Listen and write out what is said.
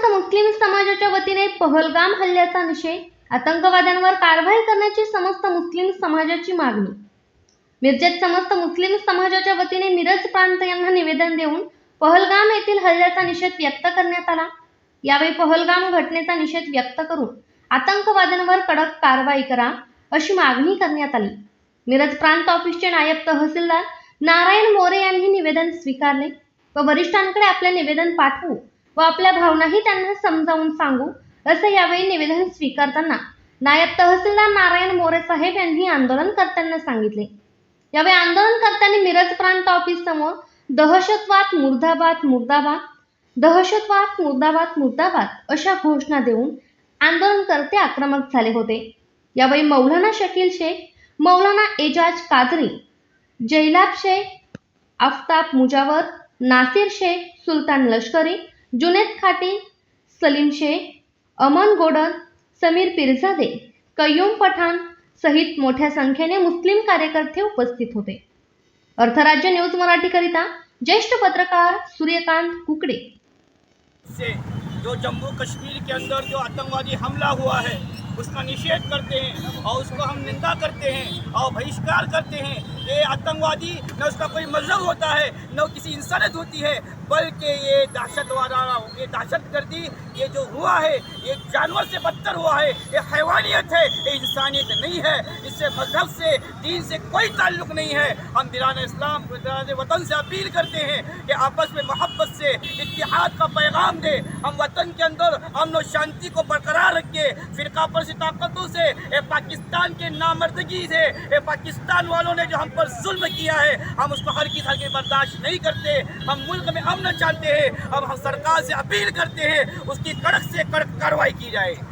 मुस्लिम समाजाच्या वतीने पहलगाम हल्ल्याचा निषेध आतंकवाद्यांवर कारवाई करण्याची समस्त मुस्लिम समाजाची मागणी. मिरजेत समस्त मुस्लिम समाजाच्या वतीने मिरज प्रांत यांना निवेदन देऊन पहलगाम येथील हल्ल्याचा निषेध व्यक्त करण्यात आला. यावेळी पहलगाम घटनेचा निषेध व्यक्त करून आतंकवाद्यांवर कडक कारवाई करा अशी मागणी करण्यात आली. मिरज प्रांत ऑफिसचे नायब तहसीलदार नारायण मोरे यांनी निवेदन स्वीकारले. व वरिष्ठांकडे आपले निवेदन पाठवू. व आपल्या भावनाही त्यांना समजावून सांगू असं यावेळी निवेदन स्वीकारताना नायब तहसीलदार नारायण मोरे साहेब यांनी आंदोलनकर्त्यांना सांगितले. यावेळी आंदोलनकर्त्यांनी मिरज प्रांत ऑफिस समोर दहशतवाद मुर्दाबाद मुर्दाबाद दहशतवाद मुर्दाबाद मुर्दाबाद अशा घोषणा देऊन आंदोलनकर्ते आक्रमक झाले होते. यावेळी मौलाना शकील शेख मौलाना एजाज कादरी जैलाब शेख आफताब मुजावर नासिर शेख सुलतान लष्करी जुनेद खाटी, सलीम शेख, अमन गोडन, समीर पिरजादे कय्यूम पठाण सहित मोठ्या संख्येने मुस्लिम कार्यकर्ते उपस्थित होते. अर्थराज्य न्यूज़ मराठीकरिता ज्येष्ठ पत्रकार सूर्यकांत कुकडे. जो जम्मू कश्मीर के अंदर जो आतंकवादी हमला हुआ है उसका निषेध करते हैं और उसको हम निंदा करते हैं और बहिष्कार करते हैं। ये आतंकवादी न उसका कोई मज़हब होता है, न किसी इंसानियत होती है, बल्कि ये दहशत वाला ये दहशत गर्दी ये जो हुआ है, ये जानवर से बदतर हुआ है, ये हैवानियत है, ये इंसानियत नहीं है। इससे मज़हब से, दीन से कोई ताल्लुक नहीं है। हम दिलान इस्लाम दिलान वतन से अपील करते हैं कि आपस में मोहब्बत से इतिहाद का पैगाम दे। हम वतन के अंदर अमन और शांति को बरकरार रखे। फिरका परसी ताकतों से ये पाकिस्तान के नामर्दगी से ये पाकिस्तान वालों ने जो हम पर जुल्म किया है, हम उसको हर की हर बर्दाश्त नहीं करते। हम मुल्क में अमन चाहते हैं, अब हम सरकार से अपील करते हैं, उसकी कड़क से कड़क कार्रवाई की जाए।